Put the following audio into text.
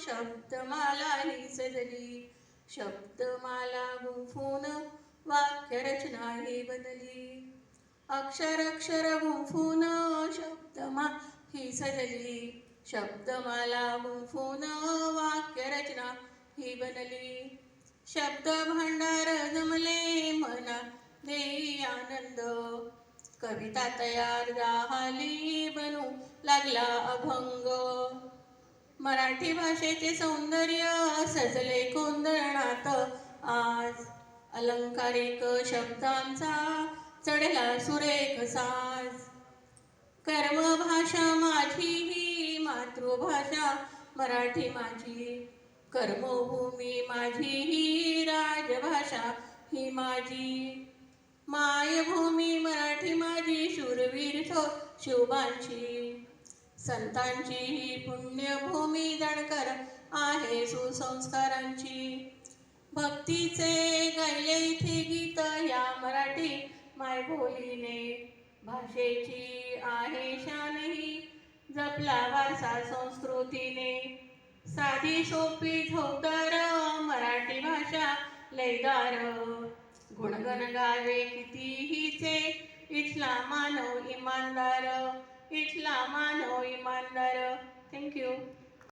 शब्दमाला ही सजली शब्दमाला गुंफून वाक्यरचना ही बनली अक्षर अक्षर गुंफून शब्दमा ही सजली शब्दमाला गुंफून वाक्यरचना ही बनली शब्द भांडार जमले मना देई आनंद. कविता तयार झाली बनू लागला अभंग. मराठी भाषेचे सौंदर्य सजले कोंदणात आज अलंकारिक शब्दांचा चढला सुरेख साज. कर्मभाषा माझी ही मातृभाषा मराठी माझी. कर्मभूमी माझी ही राजभाषा ही माझी. मायभूमी मराठी माझी शूरवीर थो शिवबांची संतांची ही पुण्यभूमी दणकर आहे सुसंस्कारांची. भक्तीचे गायले इथे गीत या मराठी मायबोलीने. भाषेची आहे शानही जपला वारसा संस्कृतीने. साधी सोपी झोपदार मराठी भाषा लयदार गुणगण गावे कितीहीचे इथला मानव इमानदार इथला मान इमानदार थँक्यू